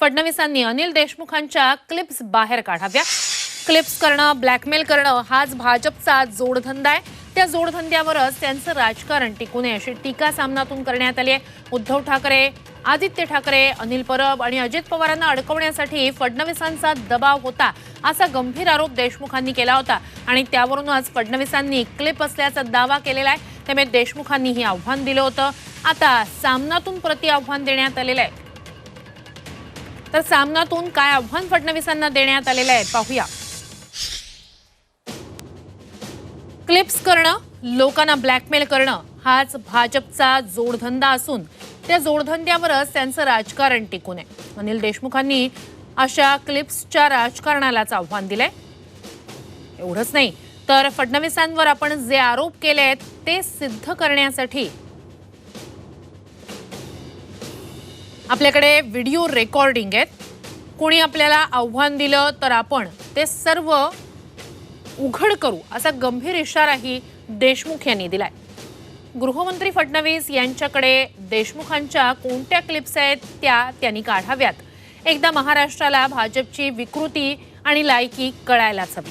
फडणवीसांनी अनिल देशमुखांच्या क्लिप्स बाहेर काढाव्या. क्लिप्स करणं ब्लॅकमेल करणं हाच भाजपचा जोडधंदा आहे. त्या जोडधंद्यावरच त्यांचं राजकारण टिकू नये अशी टीका सामनातून करण्यात आली आहे. उद्धव ठाकरे आदित्य ठाकरे अनिल परब आणि अजित पवारांना अडकवण्यासाठी फडणवीसांचा दबाव होता असा गंभीर आरोप देशमुखांनी केला होता. आणि त्यावरूनच फडणवीसांनी क्लिप असल्याचा दावा केलेला आहे. त्यामुळे देशमुखांनी हे आव्हान दिलं होतं. आता सामनातून प्रति आव्हान देण्यात आलेलं आहे. तर सामनातून काय आव्हान फडणवीसांना देण्यात आलेलं आहे पाहूया. क्लिप्स करणं लोकांना ब्लॅकमेल करणं हाच भाजपचा जोडधंदा असून त्या जोडधंद्यावरच त्यांचं राजकारण टिकून आहे. अनिल देशमुखांनी अशा क्लिप्सच्या राजकारणालाच आव्हान दिलंय. एवढंच नाही तर फडणवीसांवर आपण जे आरोप केले आहेत ते सिद्ध करण्यासाठी आपल्याकडे व्हिडिओ रेकॉर्डिंग आहेत. कोणी आपल्याला आव्हान दिलं तर आपण ते सर्व उघड करू असा गंभीर इशाराही देशमुख यांनी दिलाय. गृहमंत्री फडणवीस यांच्याकडे देशमुखांच्या कोणत्या क्लिप्स आहेत त्या त्यांनी काढाव्यात. एकदा महाराष्ट्राला भाजपची विकृती आणि लायकी कळायलाच हवी.